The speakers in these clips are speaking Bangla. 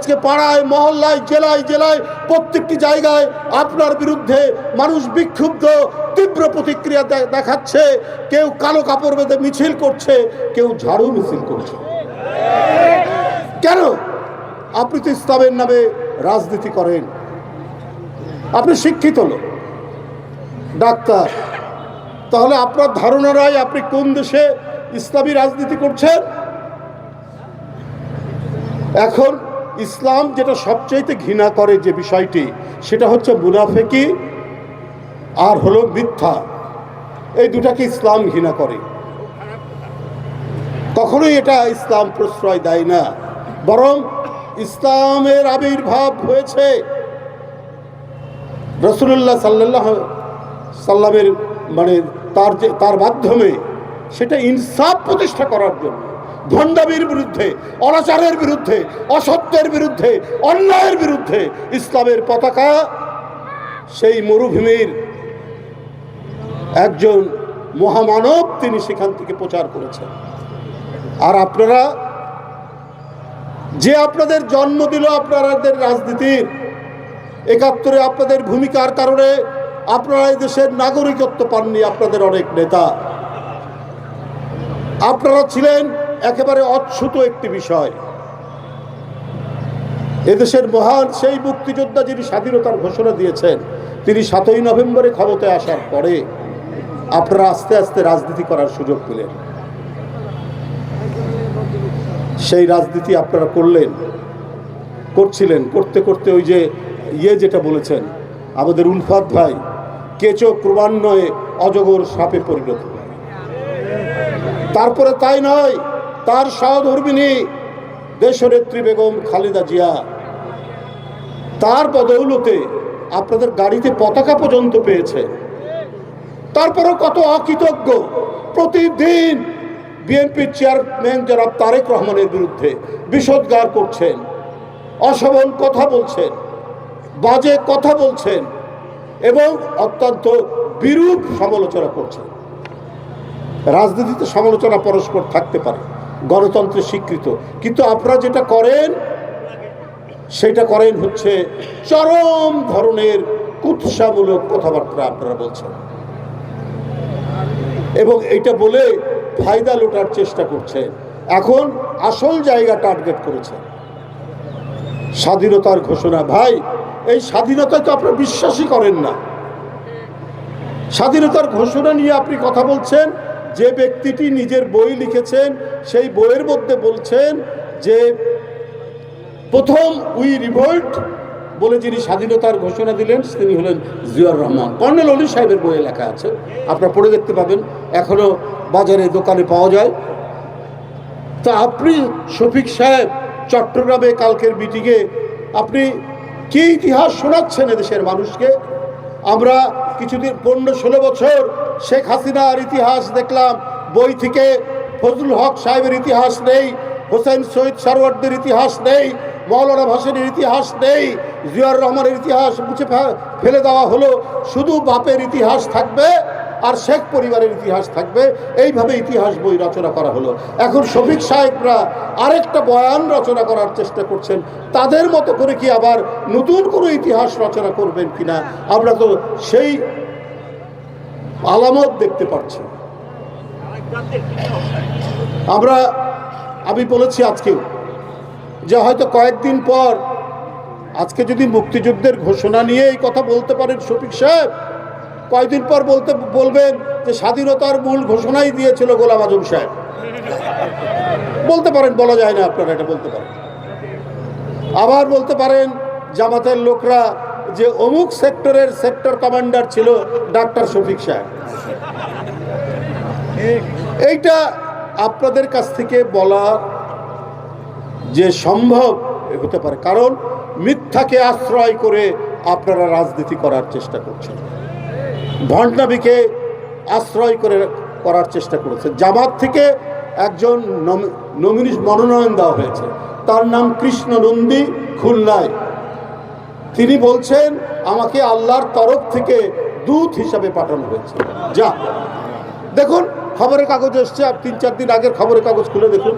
আজকে পাড়ায়, মহল্লায়, জেলায় জেলায়, প্রত্যেকটি জায়গায় আপনার বিরুদ্ধে মানুষ বিক্ষুব্ধ, তীব্র প্রতিক্রিয়া দেখাচ্ছে। কেউ কালো কাপড় বেঁধে মিছিল করছে, কেউ ঝাড়ু মিছিল করছে। কেন? আপনি তো ইসলামের নামে রাজনীতি করেন। আপনি শিক্ষিত লোক, ডাক্তার। তাহলে আপনার ধারণারাই আপনি কোন দেশে ইসলামী রাজনীতি করছেন? এখন ইসলাম যেটা সবচাইতে ঘৃণা করে যে বিষয়টি, সেটা হচ্ছে মুনাফেকি আর হলো মিথ্যা। এই দুটাকে ইসলাম ঘৃণা করে। কখনোই এটা ইসলাম প্রশ্রয় দেয় না। বরং ইসলামের আবির্ভাব হয়েছে। রসুল্লাহ সাল্লাহ সাল্লামের মানে তার যে, তার মাধ্যমে সেটা ইনসাফ প্রতিষ্ঠা করার জন্য। ভণ্ডামির বিরুদ্ধে, অনাচারের বিরুদ্ধে, অসত্যের বিরুদ্ধে, অন্যায়ের বিরুদ্ধে ইসলামের পতাকা, সেই মরুভূমির একজন মহামানব তিনি সেখান থেকে প্রচার করেছেন। আর আপনারা, যে আপনাদের জন্ম দিল আপনাদের রাজনীতির, একাত্তরে আপনাদের ভূমিকার কারণে আপনারা এই দেশের নাগরিকত্ব পাননি আপনাদের অনেক নেতা। আপনারা ছিলেন একেবারে অচ্ছুত একটি বিষয়। এদেশের মহান সেই মুক্তিযোদ্ধা যিনি স্বাধীনতার ঘোষণা দিয়েছেন, তিনি সাতই নভেম্বরে ক্ষমতায় আসার পরে আপনারা আস্তে আস্তে রাজনীতি করার সুযোগ পেলেন। সেই রাজনীতি আপনারা করলেন, করছিলেন, করতে করতে ওই যে ইয়ে যেটা বলেছেন, আমাদের উলফাত ভাই কেচো ক্রমান্বয়ে অজগর সাপে পরিণত হয়। তারপরে তাই নয় তার সহধর্মিনী দেশনেত্রী বেগম খালেদা জিয়া। তার বদৌলতে আপনাদের গাড়িতে পতাকা পর্যন্ত পেয়েছে। তারপরেও কত অকৃতজ্ঞ। প্রতিদিন বিএনপির চেয়ারম্যান জনাব তারেক রহমানের বিরুদ্ধে বিষোদ্গার করছেন, অশোভন কথা বলছেন, বাজে কথা বলছেন এবং অত্যন্ত বিরূপ সমালোচনা করছেন। রাজনীতিতে সমালোচনা পরস্পর থাকতে পারে। গণতন্ত্রের স্বীকৃত। কিন্তু আপনারা যেটা করেন, সেটা করেন হচ্ছে চরম ধরনের কুৎসামূলক কথাবার্তা আপনারা বলছেন। এবং এটা বলে ফায়দা লোটার চেষ্টা করছে এখন আসল জায়গা টার্গেট করেছে স্বাধীনতার ঘোষণা, ভাই, এই স্বাধীনতায় তো আপনারা বিশ্বাসই করেন না। স্বাধীনতার ঘোষণা নিয়ে আপনি কথা বলছেন যে ব্যক্তিটি নিজের বই লিখেছেন, সেই বইয়ের মধ্যে বলছেন যে প্রথম উই রিভোল্ট বলে যিনি স্বাধীনতার ঘোষণা দিলেন, তিনি হলেন জিয়াউর রহমান। কর্নেল অলি সাহেবের বইয়ে লেখা আছে, আপনারা পড়ে দেখতে পাবেন এখনও বাজারে, দোকানে পাওয়া যায়। তা আপনি শফিক সাহেব, চট্টগ্রামে কালকের মিটিংয়ে আপনি কি ইতিহাস শোনাচ্ছেন এদেশের মানুষকে? আমরা কিছুদিন, পনেরো ষোলো বছর শেখ হাসিনার ইতিহাস দেখলাম, বই থেকে ফজলুল হক সাহেবের ইতিহাস নেই, হোসেন শহীদ সারওয়ার্দের ইতিহাস নেই, মৌলানা ভাসানের ইতিহাস নেই, জিয়াউর রহমানের ইতিহাস মুছে ফেলে দেওয়া হলো। শুধু বাপের ইতিহাস থাকবে আর শেখ পরিবারের ইতিহাস থাকবে। এইভাবে ইতিহাস বই রচনা করা হলো। এখন শফিক সাহেবরা আরেকটা বয়ান রচনা করার চেষ্টা করছেন। তাদের মতো করে কি আবার নতুন কোনো ইতিহাস রচনা করবেন কিনা? আমরা তো সেই আলামত দেখতে পাচ্ছি আমরা, আমি বলেছি আজকেও যে হয়তো কয়েকদিন পর আজকে যদি মুক্তিযুদ্ধের ঘোষণা নিয়ে এই কথা বলতে পারেন শফিক সাহেব, কয়েকদিন পর বলতে, বলবেন যে স্বাধীনতার মূল ঘোষণাই দিয়েছিল গোলাম আজম সাহেব। বলতে পারেন, বলা যায় না আপনারা এটা বলতে পারেন। আবার বলতে পারেন, জামাতের লোকরা যে অমুক সেক্টরের সেক্টর কমান্ডার ছিল ডাক্তার শফিক সাহেব। এইটা আপনাদের কাছ থেকে বলা যে সম্ভব হতে পারে, কারণ মিথ্যাকে আশ্রয় করে আপনারা রাজনীতি করার চেষ্টা করছেন। ভণ্ডামিকে আশ্রয় করে করার চেষ্টা করেছে জামাত থেকে একজন নমিনি মনোনয়ন দেওয়া হয়েছে। তার নাম কৃষ্ণ নন্দী খুলনায়। তিনি বলছেন, আমাকে আল্লাহর তরফ থেকে দূত হিসাবে পাঠানো হয়েছে। যা। দেখুন, খবরের কাগজ এসছে, আর তিন চার দিন আগের খবরের কাগজ খুলে দেখুন।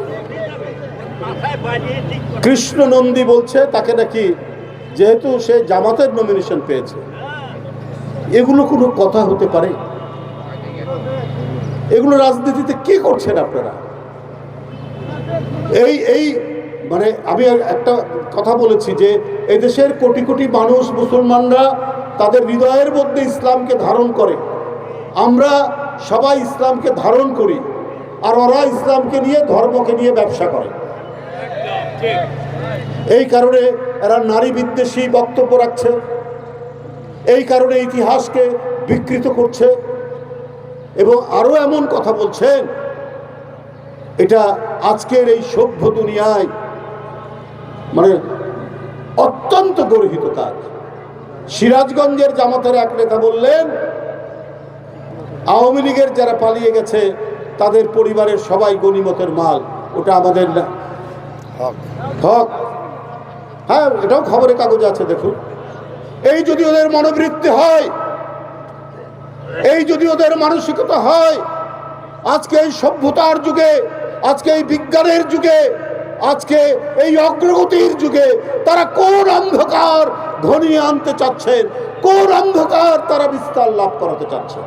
কৃষ্ণ নন্দী বলছে, তাকে নাকি যেহেতু সে জামাতের নমিনেশন পেয়েছে। এগুলো কোনো কথা হতে পারে? এগুলো রাজনীতিতে কি করছেন আপনারা? এই এই মানে আমি একটা কথা বলেছি যে এই দেশের কোটি কোটি মানুষ, মুসলমানরা তাদের হৃদয়ের মধ্যে ইসলামকে ধারণ করে। আমরা সবাই ইসলামকে ধারণ করি আর ওরা ইসলামকে নিয়ে ধর্মকে নিয়ে ব্যবসা করে। এই কারণে এরা নারী বিদ্বেষী বক্তব্য রাখছে। এই কারণে ইতিহাসকে বিকৃত করছে। এবং আরও এমন কথা বলছেন, এটা আজকের এই সভ্য দুনিয়ায় অত্যন্ত গর্হিত কাজ। সিরাজগঞ্জের জামাতের এক নেতা বললেন আওয়ামী লীগের যারা পালিয়ে গেছে তাদের পরিবারের সবাই গণিমতের মাল। ওটা আমাদের না। হক। হ্যাঁ এটাও খবরের কাগজে আছে দেখুন। এই যদি ওদের মনোবৃত্তি হয় এই যদি ওদের মানসিকতা হয় আজকে এই সভ্যতার যুগে আজকে এই বিজ্ঞানের যুগে আজকে এই অগ্রগতির যুগে তারা কোন অন্ধকার ঘনিয়ে আনতে চাচ্ছেন? কোন অন্ধকার তারা বিস্তার লাভ করাতে চাচ্ছেন?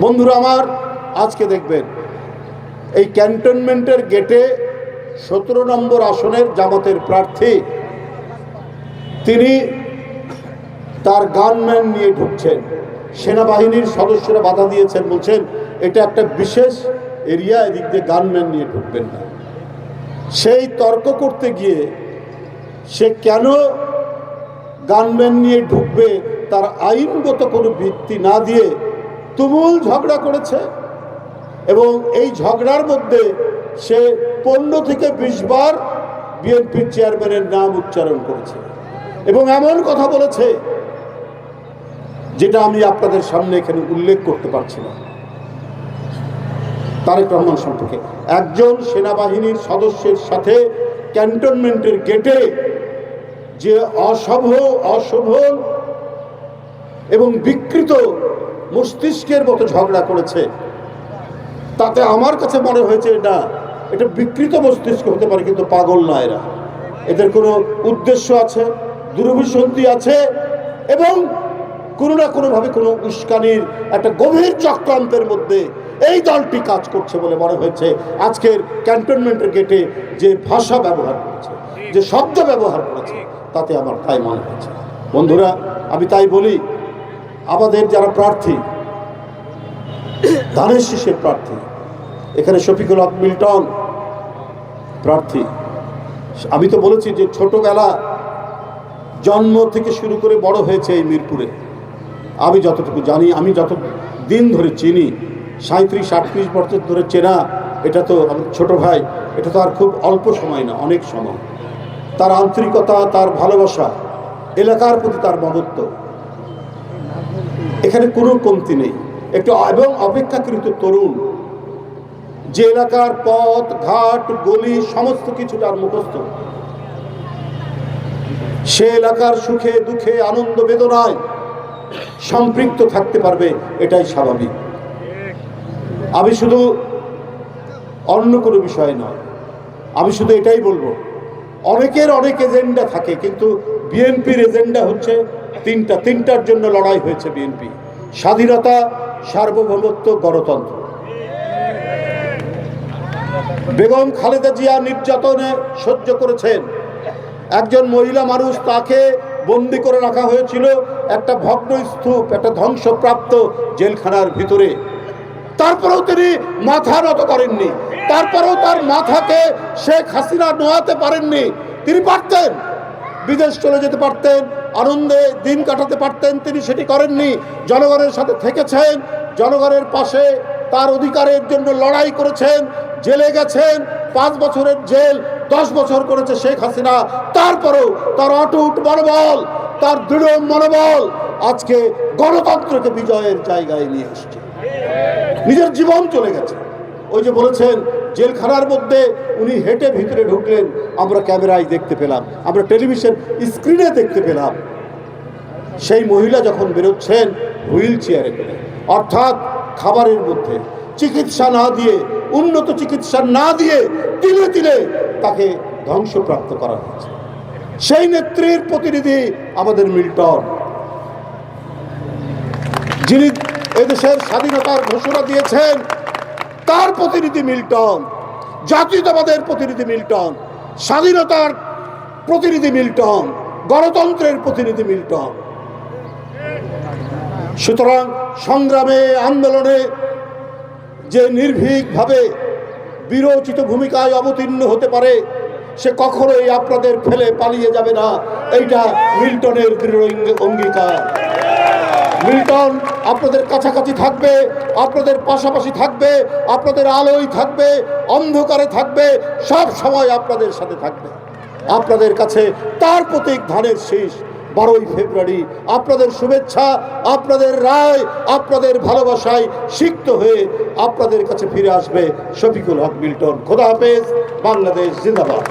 বন্ধুরা আমার, আজকে দেখবেন এই ক্যান্টনমেন্টের গেটে সতেরো নম্বর আসনের জামাতের প্রার্থী, তিনি তার গানম্যান নিয়ে ঢুকছেন। সেনাবাহিনীর সদস্যরা বাধা দিয়েছেন, বলছেন, এটা একটা বিশেষ এরিয়া, এদিক দিয়ে গানম্যান নিয়ে ঢুকবেন না। সেই তর্ক করতে গিয়ে সে কেন গানম্যান নিয়ে ঢুকবে, তার আইনগত কোনো ভিত্তি না দিয়ে তুমুল ঝগড়া করেছে? এবং এই ঝগড়ার মধ্যে সে পনেরো থেকে বিশ বার বিএনপির চেয়ারম্যানের নাম উচ্চারণ করেছে। এবং এমন কথা বলেছে, যেটা আমি আপনাদের সামনে এখানে উল্লেখ করতে পারছি না। তারেক রহমান সম্পর্কে। একজন সেনাবাহিনীর সদস্যের সাথে ক্যান্টনমেন্টের গেটে যে অসভ অসফল এবং বিকৃত মস্তিষ্কের মতো ঝগড়া করেছে, তাতে আমার কাছে মনে হয়েছে এটা এটা বিকৃত মস্তিষ্ক হতে পারে কিন্তু পাগল না এরা। এদের কোনো উদ্দেশ্য আছে, দুরভিসন্ধি আছে এবং কোনো না কোনোভাবে কোনো উস্কানির একটা গভীর চক্রান্তের মধ্যে এই দলটি কাজ করছে বলে মনে হয়েছে আজকের ক্যান্টনমেন্টের গেটে যে ভাষা ব্যবহার করেছে, যে শব্দ ব্যবহার করেছে, তাতে আমার তাই মনে হয়েছে। বন্ধুরা, আমি তাই বলি, আমাদের যারা প্রার্থী, ধানের শীষের প্রার্থী, এখানে শফিকুল হক মিল্টন প্রার্থী। আমি তো বলেছি যে ছোটবেলা জন্ম থেকে শুরু করে বড় হয়েছে এই মিরপুরে। আমি যতটুকু জানি, আমি যত দিন ধরে চিনি সাঁত্রিশ আটত্রিশ বছর ধরে চেনা, এটা তো ছোট ভাই, এটা তো আর খুব অল্প সময় না, অনেক সময়। তার আন্তরিকতা, তার ভালোবাসা, এলাকার প্রতি তার মমত্ব। এখানে কোনো কমতি নেই। একটু এবং অপেক্ষাকৃত তরুণ। যে এলাকার পথ, ঘাট, গলি, সমস্ত কিছু তার মুখস্থ। সে এলাকার সুখে, দুঃখে, আনন্দ, বেদনায় সম্পৃক্ত থাকতে পারবে, এটাই স্বাভাবিক। আমি শুধু অন্য কোনো বিষয় নয়, আমি শুধু এটাই বলব, অনেকের অনেক এজেন্ডা থাকে, কিন্তু বিএনপির এজেন্ডা হচ্ছে তিনটা, তিনটার জন্য লড়াই হয়েছে বিএনপি, স্বাধীনতা, সার্বভৌমত্ব, গণতন্ত্র। বেগম খালেদা জিয়া নির্যাতনে সহ্য করেছেন। একজন মহিলা মানুষ তাকে বন্দি করে রাখা হয়েছিল একটা ভগ্ন স্তূপ একটা ধ্বংসপ্রাপ্ত জেলখানার ভিতরে। তারপরেও তিনি মাথা নত করেননি। তারপরেও তার মাথাকে শেখ হাসিনা নোয়াতে পারেননি। তিনি পারতেন, বিদেশ চলে যেতে পারতেন, আনন্দে দিন কাটাতে পারতেন, তিনি সেটি করেননি। জনগণের সাথে থেকেছেন, জনগণের পাশে তার অধিকারের জন্য লড়াই করেছেন, জেলে গেছেন, পাঁচ বছরের জেল, দশ বছর করেছে শেখ হাসিনা। তারপরেও তার অটুট মনোবল, তার দৃঢ় মনোবল আজকে গণতন্ত্রকে বিজয়ের জায়গায় নিয়ে এসছে। নিজের জীবন চলে গেছে। ওই যে বলেছেন, জেলখানার মধ্যে উনি হেঁটে ভিতরে ঢুকলেন, আমরা ক্যামেরায় দেখতে পেলাম, আমরা টেলিভিশন স্ক্রিনে দেখতে পেলাম। সেই মহিলা যখন বেরোচ্ছেন, হুইল চেয়ারে করে, অর্থাৎ খাবারের মধ্যে, চিকিৎসা না দিয়ে, উন্নত চিকিৎসা না দিয়ে তিলে তিলে তাকে ধ্বংসপ্রাপ্ত করা হয়েছে। সেই নেত্রীর প্রতিনিধি আমাদের মিল্টন। যিনি এদেশের স্বাধীনতার ঘোষণা দিয়েছেন তার প্রতিনিধি মিল্টন, জাতীয়তাবাদের প্রতিনিধি মিল্টন, স্বাধীনতার প্রতিনিধি মিল্টন, গণতন্ত্রের প্রতিনিধি মিল্টন। সুতরাং সংগ্রামে, আন্দোলনে যে নির্ভীকভাবে বিরোচিত ভূমিকায় অবতীর্ণ হতে পারে, সে কখনোই আপনাদের ফেলে পালিয়ে যাবে না। এইটা মিল্টনের দৃঢ় অঙ্গীকার। মিল্টন, আপনাদের কাছাকাছি থাকবে, আপনাদের পাশাপাশি থাকবে, আপনাদের আলোয় থাকবে, অন্ধকারে থাকবে, সব সময় আপনাদের সাথে থাকবে। আপনাদের কাছে তার প্রতীক ধানের শীষ, বারোই ফেব্রুয়ারি। আপনাদের শুভেচ্ছা, আপনাদের রায়, আপনাদের ভালোবাসায় সিক্ত হয়ে আপনাদের কাছে ফিরে আসবে শফিকুল হক মিল্টন। খোদা হাফেজ, বাংলাদেশ, জিন্দাবাদ।